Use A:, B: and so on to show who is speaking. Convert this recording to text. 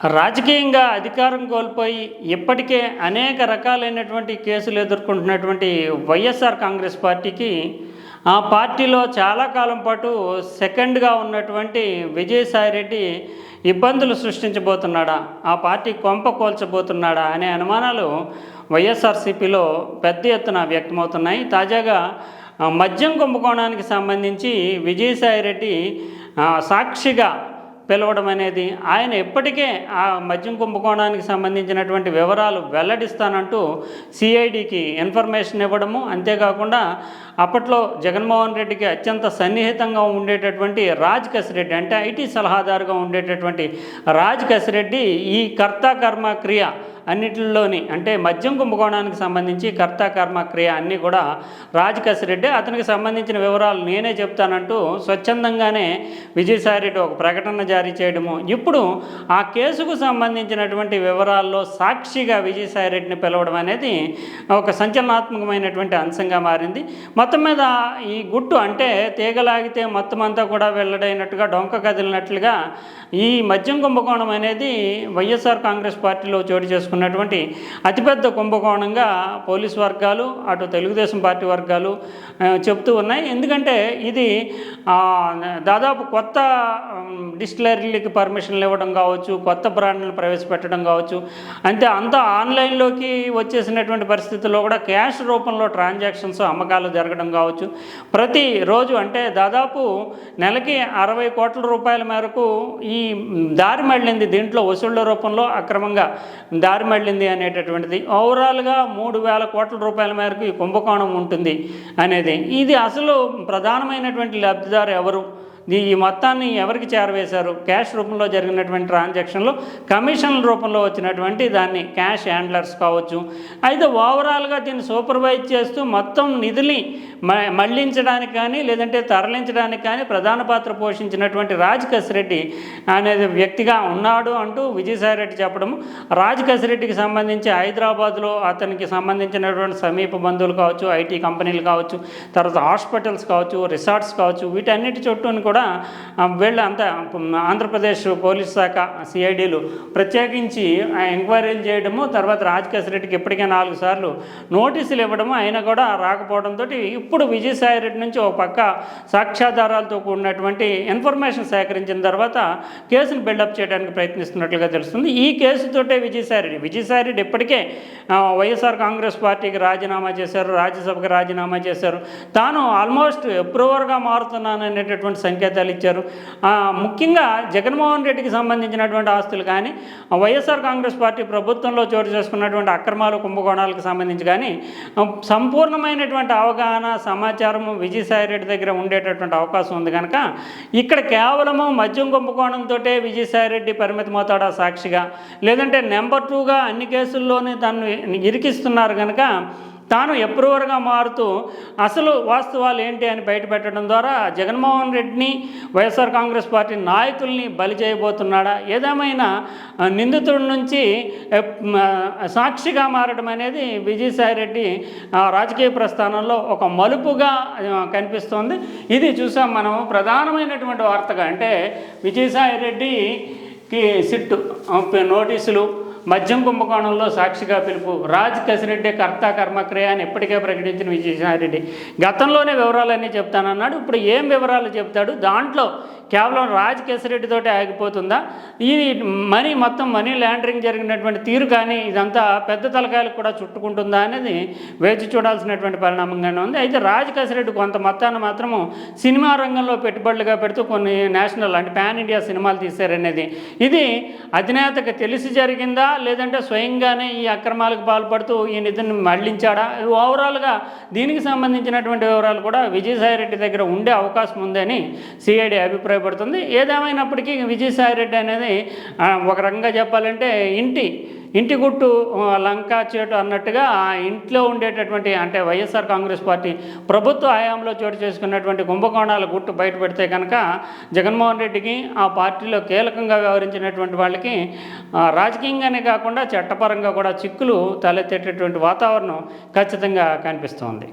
A: రాజకీయంగా అధికారం కోల్పోయి ఇప్పటికే అనేక రకాలైనటువంటి కేసులు ఎదుర్కొంటున్నటువంటి వైఎస్ఆర్ కాంగ్రెస్ పార్టీకి ఆ పార్టీలో చాలా కాలం పాటు సెకండ్గా ఉన్నటువంటి విజయసాయిరెడ్డి ఇబ్బందులు సృష్టించబోతున్నాడా? ఆ పార్టీ కొంప కోల్చబోతున్నాడా? అనే అనుమానాలు వైఎస్ఆర్సీపీలో పెద్ద ఎత్తున వ్యక్తమవుతున్నాయి. తాజాగా మద్యం కుంభకోణానికి సంబంధించి విజయసాయిరెడ్డి సాక్షిగా పిలవడం అనేది ఆయన ఇప్పటికే ఆ మద్యం కుంభకోణానికి సంబంధించినటువంటి వివరాలు వెల్లడిస్తానంటూ సిఐడికి ఇన్ఫర్మేషన్ ఇవ్వడము అంతేకాకుండా అప్పట్లో జగన్మోహన్ రెడ్డికి అత్యంత సన్నిహితంగా ఉండేటటువంటి రాజ్ కసిరెడ్డి అంటే ఐటీ సలహాదారుగా ఉండేటటువంటి రాజ్ కసిరెడ్డి ఈ కర్త కర్మ క్రియ అన్నిటిలోని అంటే మద్యం కుంభకోణానికి సంబంధించి కర్త కర్మ క్రియ అన్నీ కూడా రాజ్ అతనికి సంబంధించిన వివరాలు నేనే చెప్తానంటూ స్వచ్ఛందంగానే విజయసాయిరెడ్డి ఒక ప్రకటన జారీ చేయడము. ఇప్పుడు ఆ కేసుకు సంబంధించినటువంటి వివరాల్లో సాక్షిగా విజయసాయిరెడ్డిని పిలవడం అనేది ఒక సంచలనాత్మకమైనటువంటి అంశంగా మారింది. మొత్తం మీద ఈ గుట్టు అంటే తీగలాగితే మొత్తం అంతా కూడా వెల్లడైనట్టుగా డొంక కదిలినట్లుగా ఈ మద్యం కుంభకోణం అనేది వైఎస్ఆర్ కాంగ్రెస్ పార్టీలో చోటు ఉన్నటువంటి అతిపెద్ద కుంభకోణంగా పోలీస్ వర్గాలు అటు తెలుగుదేశం పార్టీ వర్గాలు చెప్తూ ఉన్నాయి. ఎందుకంటే ఇది దాదాపు కొత్త డిస్టిలరీలకి పర్మిషన్లు ఇవ్వడం కావచ్చు కొత్త బ్రాండ్లను ప్రవేశపెట్టడం కావచ్చు అంతే అంతా ఆన్లైన్లోకి వచ్చేసినటువంటి పరిస్థితుల్లో కూడా క్యాష్ రూపంలో ట్రాన్సాక్షన్స్ అమ్మకాలు జరగడం కావచ్చు. ప్రతి రోజు అంటే దాదాపు నెలకి అరవై కోట్ల రూపాయల మేరకు ఈ దారి మళ్ళింది దీంట్లో వసూళ్ళ రూపంలో అక్రమంగా దారి మళ్ళింది అనేటటువంటిది. ఓవరాల్గా మూడు వేల కోట్ల రూపాయల మేరకు ఈ కుంభకోణం ఉంటుంది అనేది. ఇది అసలు ప్రధానమైనటువంటి లబ్ధిదారు ఎవరు? ఈ- ఈ మొత్తాన్ని ఎవరికి చేరవేశారు? క్యాష్ రూపంలో జరిగినటువంటి ట్రాన్సాక్షన్లో కమిషన్ల రూపంలో వచ్చినటువంటి దాన్ని క్యాష్ హ్యాండ్లర్స్ కావచ్చు. అయితే ఓవరాల్గా దీన్ని సూపర్వైజ్ చేస్తూ మొత్తం నిధుల్ని మ- మళ్ళించడానికి కానీ లేదంటే తరలించడానికి కానీ ప్రధాన పాత్ర పోషించినటువంటి రాజ్ కసిరెడ్డి అనేది వ్యక్తిగా ఉన్నాడు అంటూ విజయసాయిరెడ్డి చెప్పడము. రాజ్ కసిరెడ్డికి సంబంధించి హైదరాబాద్లో అతనికి సంబంధించినటువంటి సమీప బంధువులు కావచ్చు ఐటీ కంపెనీలు కావచ్చు తర్వాత హాస్పిటల్స్ కావచ్చు రిసార్ట్స్ కావచ్చు వీటన్నిటి చుట్టూ కూడా వీళ్ళ వీళ్ళు అంతా ఆంధ్రప్రదేశ్ పోలీస్ శాఖ సిఐడిలు ప్రత్యేకించి ఎంక్వైరీలు చేయడము తర్వాత రాజకేశ్ రెడ్డికి ఇప్పటికే నాలుగు సార్లు నోటీసులు ఇవ్వడము అయినా కూడా రాకపోవడంతో ఇప్పుడు విజయసాయి రెడ్డి నుంచి ఒక పక్క సాక్ష్యాధారాలతో కూడినటువంటి ఇన్ఫర్మేషన్ సేకరించిన తర్వాత కేసును బిల్డప్ చేయడానికి ప్రయత్నిస్తున్నట్లుగా తెలుస్తుంది. ఈ కేసుతోటే విజయసాయి రెడ్డి విజయసాయి రెడ్డి ఇప్పటికే వైఎస్ఆర్ కాంగ్రెస్ పార్టీకి రాజీనామా చేశారు రాజ్యసభకు రాజీనామా చేశారు. తాను ఆల్మోస్ట్ అప్రూవర్గా మారుతున్నాను అనేటటువంటి సంకేతాలు ఇచ్చారు. ముఖ్యంగా జగన్మోహన్ రెడ్డికి సంబంధించినటువంటి ఆస్తులు కానీ వైఎస్ఆర్ కాంగ్రెస్ పార్టీ ప్రభుత్వంలో చోటు చేసుకున్నటువంటి అక్రమాలు కుంభకోణాలకు సంబంధించి కానీ సంపూర్ణమైనటువంటి అవగాహన సమాచారము విజయసాయి రెడ్డి దగ్గర ఉండేటటువంటి అవకాశం ఉంది కనుక ఇక్కడ కేవలము మద్యం కుంభకోణంతో విజయసాయి రెడ్డి పరిమితమవుతాడా సాక్షిగా లేదంటే నెంబర్ టూగా అన్ని కేసుల్లోనే తను ఇరికిస్తున్నారు కనుక తాను ఎప్రూవర్గా మారుతూ అసలు వాస్తవాలు ఏంటి అని బయటపెట్టడం ద్వారా జగన్మోహన్ రెడ్డిని వైఎస్ఆర్ కాంగ్రెస్ పార్టీ నాయకుల్ని బలి చేయబోతున్నాడా? ఏదేమైనా నిందితుడి నుంచి సాక్షిగా మారడం అనేది విజయసాయి రెడ్డి రాజకీయ ప్రస్థానంలో ఒక మలుపుగా కనిపిస్తోంది. ఇది చూసాం మనం. ప్రధానమైనటువంటి వార్తగా అంటే విజయసాయి రెడ్డికి సిట్టు నోటీసులు మద్యం కుంభకోణంలో సాక్షిగా పిలుపు. రాజ్ కసిరెడ్డి కర్త కర్మక్రియ అని ఇప్పటికే ప్రకటించిన విజయసాయిరెడ్డి. గతంలోనే వివరాలన్నీ చెప్తానన్నాడు. ఇప్పుడు ఏం వివరాలు చెప్తాడు? దాంట్లో కేవలం రాజ్ కేసిరెడ్డితోటే ఆగిపోతుందా? ఈ మనీ మొత్తం మనీ ల్యాండరింగ్ జరిగినటువంటి తీరు కానీ ఇదంతా పెద్ద తలకాయలకు కూడా చుట్టుకుంటుందా అనేది వేచి చూడాల్సినటువంటి పరిణామంగానే ఉంది. అయితే రాజ్ కేసిరెడ్డి కొంత మొత్తాన్ని మాత్రము సినిమా రంగంలో పెట్టుబడులుగా పెడుతూ కొన్ని నేషనల్ అంటే పాన్ ఇండియా సినిమాలు తీశారనేది. ఇది అధినేతకు తెలిసి జరిగిందా? లేదంటే స్వయంగానే ఈ అక్రమాలకు పాల్పడుతూ ఈ నిధిని మళ్ళించాడా? ఓవరాల్గా దీనికి సంబంధించినటువంటి వివరాలు కూడా విజయసాయిరెడ్డి దగ్గర ఉండే అవకాశం ఉందని సిఐడి అభిప్రాయపడుతుంది. ఏదేమైనప్పటికీ విజయసాయిరెడ్డి అనేది ఒక రకంగా చెప్పాలంటే ఇంటి ఇంటి గుట్టు లంకా చేటు అన్నట్టుగా ఆ ఇంట్లో ఉండేటటువంటి అంటే వైఎస్ఆర్ కాంగ్రెస్ పార్టీ ప్రభుత్వ హయాంలో చోటు చేసుకున్నటువంటి కుంభకోణాల గుట్టు బయట పెడితే కనుక జగన్మోహన్ రెడ్డికి ఆ పార్టీలో కీలకంగా వ్యవహరించినటువంటి వాళ్ళకి రాజకీయంగానే కాకుండా చట్టపరంగా కూడా చిక్కులు తలెత్తేటటువంటి వాతావరణం ఖచ్చితంగా కనిపిస్తోంది.